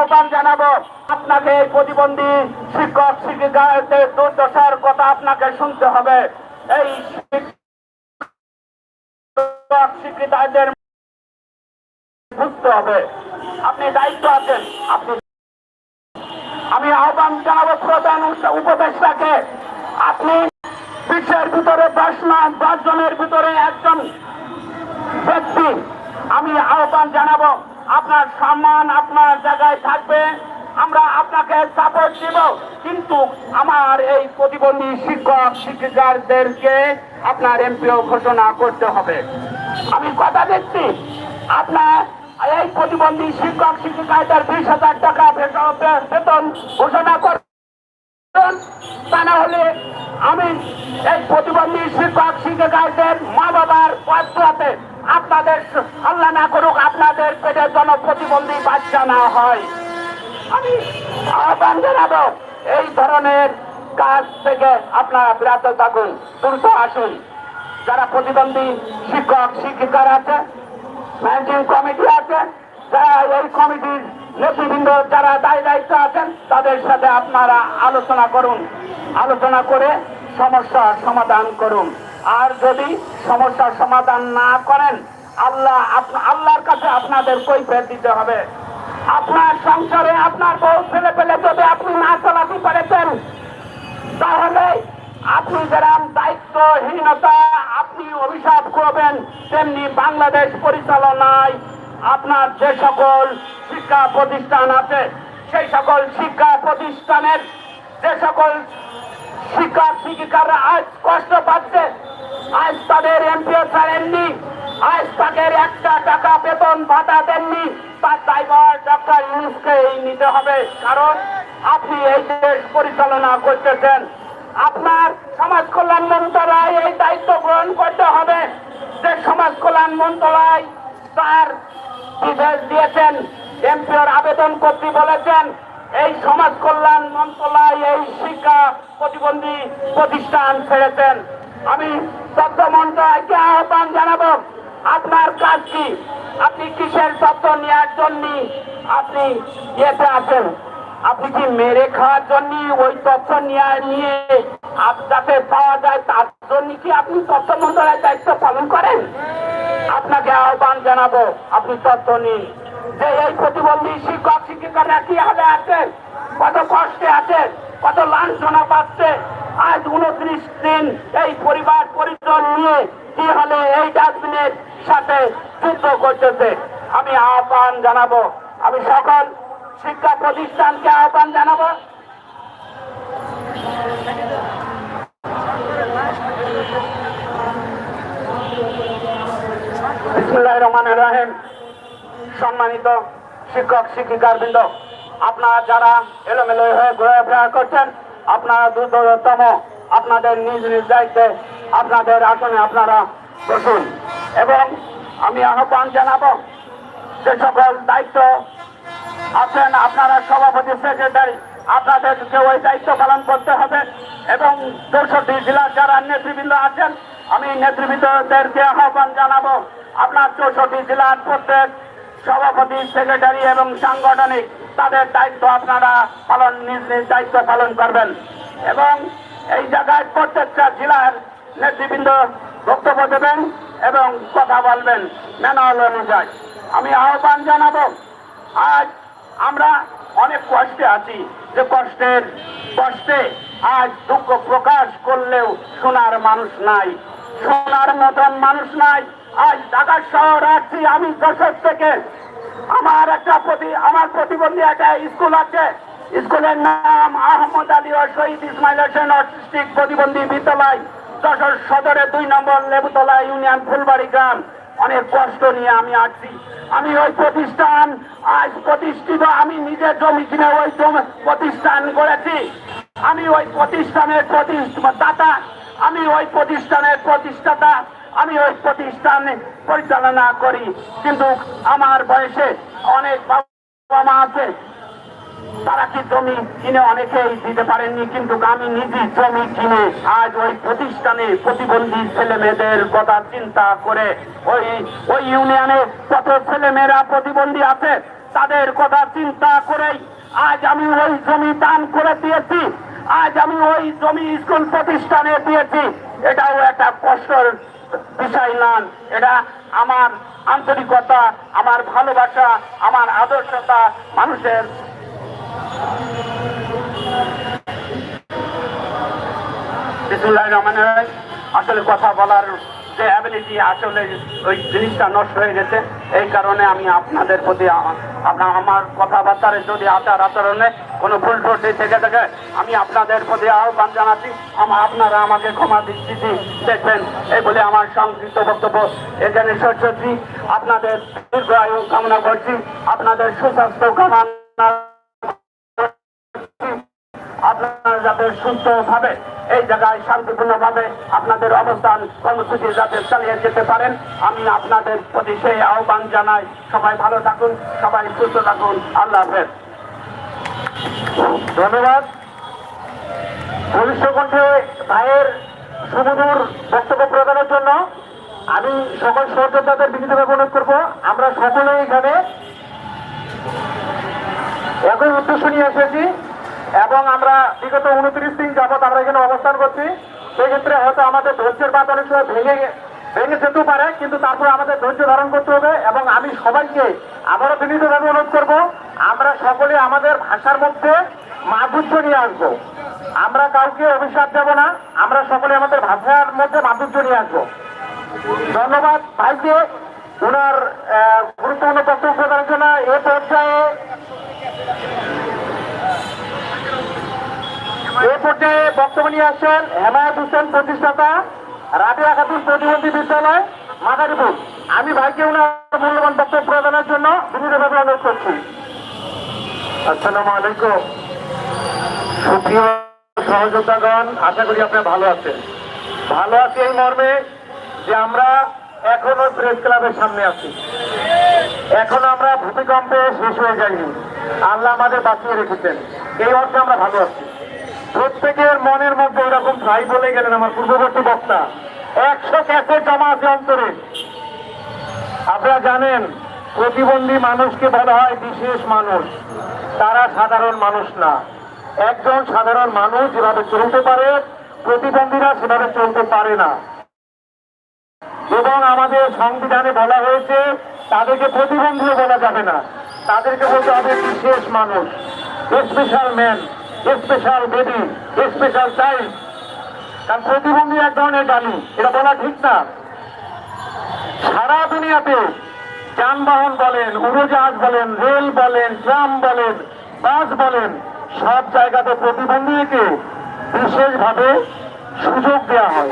আহ্বান জানাব। আপনাকে প্রতিবন্ধী শিক্ষক, শিক্ষিকাদের দুর্দশার কথা আপনাকে শুনতে হবে। এই শিক্ষক বুঝতে হবে। আপনি দায়িত্ব আছেন, আপনি আমি আহ্বান জানাব প্রধান উপদেষ্টাকে। আপনি বিশ্বের ভিতরে দশ মাস দশ জনের ভিতরে একজন ব্যক্তি। আমি আহ্বান জানাব আপনার সম্মান আপনার জায়গায় থাকবে। আমরা আপনাকে সাপোর্ট দিব। কিন্তু আমার এই প্রতিবন্ধী শিক্ষক, শিক্ষিকাদেরকে আপনার এমপিও ঘোষণা করতে হবে। আমি কথা দিচ্ছি, আপনার এই প্রতিবন্ধী শিক্ষক, শিক্ষিকাদের বিশ হাজার টাকা বেতন- ঘোষণা কর তা না হলে আমি এই প্রতিবন্ধী শিক্ষক শিক্ষিকাদের মা বাবার পথে আপনাদের আল্লাহ না করুক, আপনাদের পেটে যেন প্রতিবন্ধী বাচ্চা না হয়। আমি আহ্বান জানাব, এই ধরনের কাজ থেকে আপনারা বিরত থাকুন, দ্রুত আসুন। যারা প্রতিবন্ধী শিক্ষক, শিক্ষিকার আছে ম্যানেজিং কমিটি আছে যারা এই কমিটির নেতৃবৃন্দ যারা দায় দায়িত্ব আছেন, তাদের সাথে আপনারা আলোচনা করুন। আলোচনা করে সমস্যার সমাধান করুন। আর যদি সমস্যার সমাধান না করেন, আল্লাহ আল্লাহর কাছে আপনাদের কৈফিয়ত দিতে হবে। আপনার সংসারে আপনার বউ, ছেলে পেলে যদি আপনি না চালাতে পারেছেন, তাহলে আপনি যেরকম দায়িত্বহীনতা আপনি অভিশাপ করবেন, তেমনি বাংলাদেশ পরিচালনায় আপনার যে সকল শিক্ষা প্রতিষ্ঠান আছে, সেই সকল শিক্ষা প্রতিষ্ঠানের যে সকল শিক্ষা শিক্ষিকারা আজ কষ্ট পাচ্ছে, আজ তাদের এমপিও ছাড়েননি, আজ তাদের একটা টাকা বেতন ভাতা দেননি, তার দায়ভার ডক্টর ইউনুসকেই নিতে হবে। কারণ আপনি এই দেশ পরিচালনা করতেছেন। আপনার সমাজ কল্যাণ মন্ত্রণালয় এই দায়িত্ব গ্রহণ করতে হবে। যে সমাজ কল্যাণ মন্ত্রণালয় তার বিদেশ দিয়েছেন এমপিওর আবেদন করতে বলেছেন, এই সমাজ কল্যাণ মন্ত্রণালয় এই শিক্ষা প্রতিবন্ধী প্রতিষ্ঠান ছেড়েছেন। আমি তথ্য মন্ত্রণালয়কে আহ্বান জানাব, আপনার কাজ কি? আপনি কিসের তথ্য নেওয়ার জন্য আপনি এতে আছেন? আপনি কি মেরে খাওয়ার জন্য ওই তথ্য নিয়ে যাতে পাওয়া যায়? তার জন্য কি আপনি তথ্য মন্ত্রণালয়ের দায়িত্ব পালন করেন? আপনাকে আহ্বান জানাব, আপনি তথ্য নিন। যে এই প্রতিবন্ধী শিক্ষক, শিক্ষিকারা কি হালে আছেন? কত কষ্টে আছে কত লাঞ্ছনা পাচ্ছে? আজ উনত্রিশ দিন এই পরিবার পরিজন নিয়ে কি হলে এই ডাস্টবিনের সাথে যুদ্ধ করতেছে? আমি আহ্বান জানাব। আমি সকল শিক্ষা প্রতিষ্ঠানকে আহ্বান জানাব। রাহিম। সম্মানিত শিক্ষক, শিক্ষিকার বৃন্দ, আপনারা যারা এলোমেলো হয়ে ঘোরাফেরা করছেন, আপনারা দ্রুততম আপনাদের নিজ নিজ দায়িত্বে আপনাদের আসনে আপনারা বসুন। এবং আমি আহ্বান জানাব যে সকল দায়িত্ব আছেন আপনারা সভাপতি সেক্রেটারি আপনাদেরকে ওই দায়িত্ব পালন করতে হবে এবং চৌষট্টি জেলার যারা নেতৃবৃন্দ আছেন, আমি নেতৃবৃন্দদেরকে আহ্বান জানাব। আপনার চৌষট্টি জেলার প্রত্যেক সভাপতি সেক্রেটারি এবং সাংগঠনিক, তাদের দায়িত্ব আপনারা পালন, নিজ নিজ দায়িত্ব পালন করবেন। এবং এই জায়গায় প্রত্যেকটা জেলার নেতৃবৃন্দ বক্তব্য দেবেন এবং কথা বলবেন ম্যানুয়াল অনুযায়ী। আমি আহ্বান জানাব, আজ আমরা অনেক কষ্টে আছি। যে কষ্টের কষ্টে আজ দুঃখ প্রকাশ করলেও শোনার মানুষ নাই। শোনার মতন মানুষ নাই। আজ ঢাকা শহর আসছি আমি যশোর থেকে। আমার একটা প্রতি, আমার প্রতিবন্ধী একটা স্কুল আছে। স্কুলের নাম আহমদ আলী ও শহীদ ইসমাইল হোসেন অটিস্টিক প্রতিবন্ধী বিদ্যালয়, যশোর সদরে দুই নম্বর লেবুতলা ইউনিয়ন ফুলবাড়ি গ্রাম। অনেক কষ্ট নিয়ে আমি আসছি আমি ওই প্রতিষ্ঠান, আজ প্রতিষ্ঠিত, আমি নিজে জমি কিনে ওই প্রতিষ্ঠান করেছি। আমি ওই প্রতিষ্ঠানের প্রতিষ্ঠাতা, আমি ওই প্রতিষ্ঠানের প্রতিষ্ঠাতা, আমি ওই প্রতিষ্ঠান পরিচালনা করি। কিন্তু আমার বয়সে অনেক বাবা মা আছে তারা কি জমি কিনে অনেকেই দিতে পারেননি, কিন্তু আমি নিজে জমি কিনে আজ ওই প্রতিষ্ঠানে প্রতিবন্ধী ছেলে মেয়েদের কথা চিন্তা করে ওই ওই ইউনিয়নে কত ছেলে মেয়েরা প্রতিবন্ধী আছে, তাদের কথা চিন্তা করেই আজ আমি ওই জমি দান করে দিয়েছি আজ আমি ওই জমি স্কুল প্রতিষ্ঠানে দিয়েছি এটাও একটা কষ্টের বিষয় নন এটা আমার আন্তরিকতা, আমার ভালোবাসা, আমার আদর্শতা মানুষের। আসলে কথা বলার যে অ্যাবিলিটি আসলে ওই জিনিসটা নষ্ট হয়ে গেছে, এই কারণে আমি আপনাদের প্রতি আপনার আমার কথাবার্তার যদি আচার আচরণে কোনো ভুল ত্রুটি থেকে থাকে, আমি আপনাদের প্রতি আহ্বান জানাচ্ছি আমার আপনারা আমাকে ক্ষমা দৃষ্টিতে দেখবেন, এই বলে আমার সংক্ষিপ্ত বক্তব্য। এখানে করছি আপনাদের দীর্ঘ আয়ু কামনা করছি, আপনাদের সুস্বাস্থ্য কামনা আপনারা যাতে সুস্থ ভাবে এই জায়গায় শান্তিপূর্ণ ভাবে আপনাদের অবস্থান, কর্মসূচি যাতে চালিয়ে যেতে পারেন, আমি আপনাদের প্রতি সেই আহ্বান জানাই। সবাই ভালো থাকুন, সবাই সুস্থ থাকুন। আল্লাহ হাফেজ। ধন্যবাদ। ভবিষ্যকণ্ঠে ভাইয়ের সুমধুর বক্তব্য প্রদানের জন্য আমি সকল সহযোদ্ধাদের বিনীতভাবে অনুরোধ করব। আমরা সকলে এখানে একই উদ্দেশ্য নিয়ে এসেছি। এবং আমরা বিগত উনত্রিশ দিন যাবৎ আমরা এখানে অবস্থান করছি। সেক্ষেত্রে হয়তো আমাদের ধৈর্যের বাদ অনেক সময় ভেঙে ভেঙে যেতেও পারে, কিন্তু তারপরে আমাদের ধৈর্য ধারণ করতে হবে এবং আমি সবাইকে আবারও বিনীতভাবে অনুরোধ করব, আমরা সকলে আমাদের ভাষার মধ্যে মাধুর্য নিয়ে আসব। আমরা কাউকে অভিশাপ দেব না, আমরা সকলে আমাদের ভাষার মধ্যে মাধুর্য নিয়ে আসব। ধন্যবাদ ভাইকে, ওনার গুরুত্বপূর্ণ বক্তব্য প্রদানের জন্য। এ পর্যায়ে এ পর্যায়ে বক্তব্য নিয়ে আসছেন হেমায়ত হোসেন প্রতিষ্ঠাতা রাবিয়া খাতুন প্রতিবন্ধী বিদ্যালয়, মাদারীপুর। আমি ভাইকে ওনার মূল্যবান বক্তব্য প্রদানের জন্য বিনীতভাবে অনুরোধ করছি। আসসালামু আলাইকুম। সুপ্রিয় সহযোদ্ধাগণ, আশা করি আপনারা ভালো আছেন। ভালো আছি এই মর্মে যে আমরা এখনও প্রেস ক্লাবের সামনে আছি। এখন আমরা ভূমিকম্পে শেষ হয়ে যাইনি। আল্লাহ আমাদের বাঁচিয়ে রেখেছেন। এই অর্থে আমরা ভালো আছি। প্রত্যেকের মনের মধ্যে এরকম ঠাই বলে গেলেন আমার পূর্ববর্তী বক্তা। একশো ক্যাসেট জমা আছে অন্তরে। আপনারা জানেন, প্রতিবন্ধী মানুষকে বলা হয় বিশেষ মানুষ। তারা সাধারণ মানুষ না। একজন সাধারণ মানুষ যেভাবে চলতে পারে, প্রতিবন্ধীরা সেভাবে চলতে পারে না। এবং আমাদের সংবিধানে বলা হয়েছে, তাদেরকে প্রতিবন্ধীও বলা যাবে না। তাদেরকে বলতে হবে বিশেষ মানুষ, special man. Special baby special child কারণ প্রতিবন্ধী এক ধরনের গালি এটা বলা ঠিক না। সারা দুনিয়াতে যানবাহন বলেন, উড়োজাহাজ বলেন, রেল বলেন, ট্রাম বলেন, বাস বলেন, সব জায়গাতে প্রতিবন্ধীকে বিশেষভাবে সুযোগ দেওয়া হয়।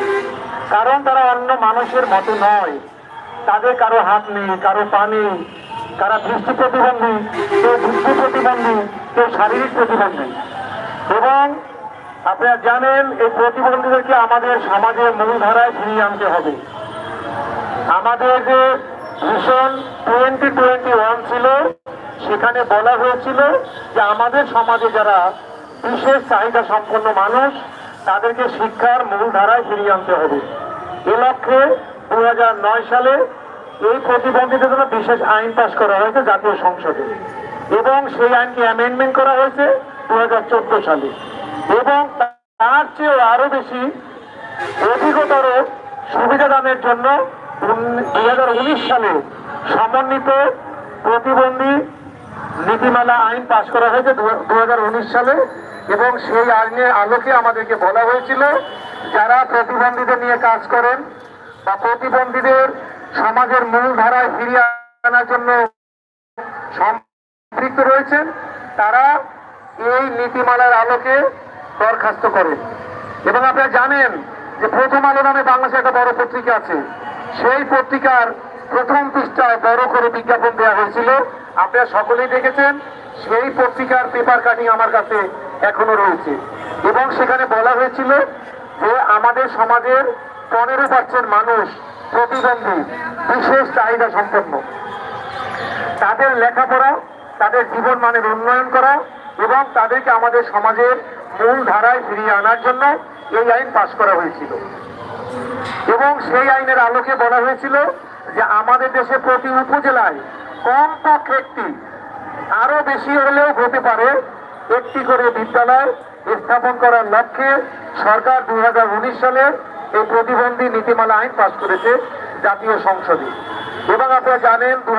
কারণ তারা অন্য মানুষের মতো নয়। তাদের কারও হাত নেই, কারও পা নেই। কারা দৃষ্টি প্রতিবন্ধী, কেউ বুদ্ধি প্রতিবন্ধী, কেউ শারীরিক প্রতিবন্ধী। এবং আপনারা জানেন, এই প্রতিবন্ধীদেরকে আমাদের সমাজের মূলধারায় ফিরিয়ে আনতে হবে। আমাদের যে মিশন টোয়েন্টি টোয়েন্টি ওয়ান ছিল, সেখানে বলা হয়েছিল যে আমাদের সমাজে যারা বিশেষ চাহিদা সম্পন্ন মানুষ, তাদেরকে শিক্ষার মূল ধারায় ফিরিয়ে আনতে হবে। এ লক্ষ্যে দু হাজার নয় সালে এই প্রতিবন্ধীদের জন্য বিশেষ আইন পাশ করা হয়েছে জাতীয় সংসদে। এবং সেই আইনকে অ্যামেন্ডমেন্ট করা হয়েছে। দু হাজার চোদ্দ সালে। এবং তার চেয়েও আরও বেশি অধিকতর সুবিধা দানের জন্য দুই হাজার উনিশ সালে সমন্বিত প্রতিবন্ধী নীতিমালা আইন পাশ করা হয়েছে দু হাজার উনিশ সালে। এবং সেই আইনের আলোকে আমাদেরকে বলা হয়েছিল, যারা প্রতিবন্ধীদের নিয়ে কাজ করেন বা প্রতিবন্ধীদের সমাজের মূল ধারায় ফিরিয়ে আনার জন্য সম্পৃক্ত রয়েছেন, তারা এই নীতিমালার আলোকে দরখাস্ত করেন এবং আপনারা জানেন যে প্রথম আলো নামে বাংলাদেশে একটা বড় পত্রিকা আছে। সেই পত্রিকার প্রথম পৃষ্ঠায় বড় করে বিজ্ঞাপন দেওয়া হয়েছিল। আপনারা সকলেই দেখেছেন, সেই পত্রিকার পেপার কাটিং আমার কাছে এখনও রয়েছে। এবং সেখানে বলা হয়েছিল যে আমাদের সমাজের পনেরো পার্সেন্ট মানুষ প্রতিবন্ধী, বিশেষ চাহিদা সম্পন্ন। তাদের লেখাপড়া তাদের জীবন মানের উন্নয়ন করা এবং তাদেরকে আমাদের সমাজের মূল ধারায় ফিরিয়ে আনার জন্য এই আইন পাশ করা হয়েছিল। এবং সেই আইনের আলোকে বলা হয়েছিল যে আমাদের দেশে প্রতি উপজেলায় কম কমপক্ষে একটি আরও বেশি হলেও হতে পারে, একটি করে বিদ্যালয় স্থাপন করার লক্ষ্যে সরকার দু হাজার উনিশ সালে এই প্রতিবন্ধী নীতিমালা আইন পাশ করেছে জাতীয় সংসদে। এবং আপনারা জানেন দু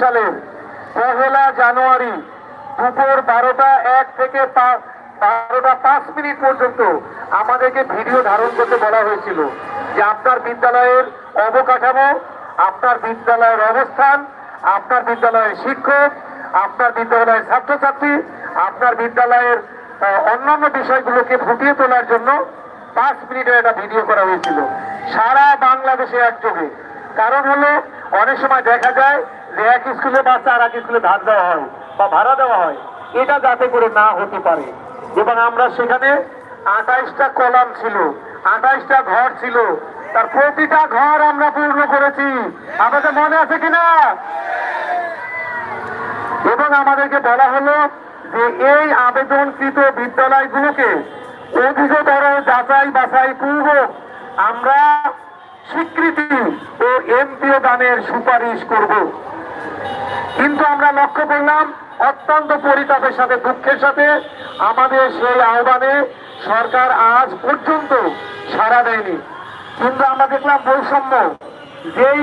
সালের পহেলা জানুয়ারি দুপুর বারোটা এক থেকে বারোটা পাঁচ মিনিট পর্যন্ত আমাদেরকে ভিডিও ধারণ করতে বলা হয়েছিল যে আপনার বিদ্যালয়ের অবকাঠামো, আপনার বিদ্যালয়ের অবস্থান, আপনার বিদ্যালয়ের শিক্ষক, আপনার বিদ্যালয়ের ছাত্রছাত্রী, আপনার বিদ্যালয়ের অন্যান্য বিষয়গুলোকে ফুটিয়ে তোলার জন্য পাঁচ মিনিটের একটা ভিডিও করা হয়েছিল। সারা বাংলাদেশে একযোগে। কারণ হলো, অনেক সময় দেখা যায় যে এক স্কুলে বাচ্চা আর এক স্কুলে ধার দেওয়া হয় বা ভাড়া দেওয়া হয়, এটা যাতে করে না হতে পারে। এবং আমরা সেখানে আঠাইশটা কলাম ছিল, আঠাইশটা ঘর ছিল। তার প্রতিটা ঘর আমরা পূর্ণ করেছি। আমাদের মনে আছে কিনা? এবং আমাদেরকে বলা হলো যে এই আবেদনকৃত বিদ্যালয়গুলোকে অধিকতর যাচাই বাছাই পূর্বক আমরা স্বীকৃতি ও এমপিও দানের সুপারিশ করব। কিন্তু আমরা লক্ষ্য করলাম, অত্যন্ত পরিতাপের সাথে, দুঃখের সাথে আমাদের সেই আহ্বানে সরকার আজ পর্যন্ত সাড়া দেয়নি। কিন্তু আমরা দেখলাম বৈষম্য, যেই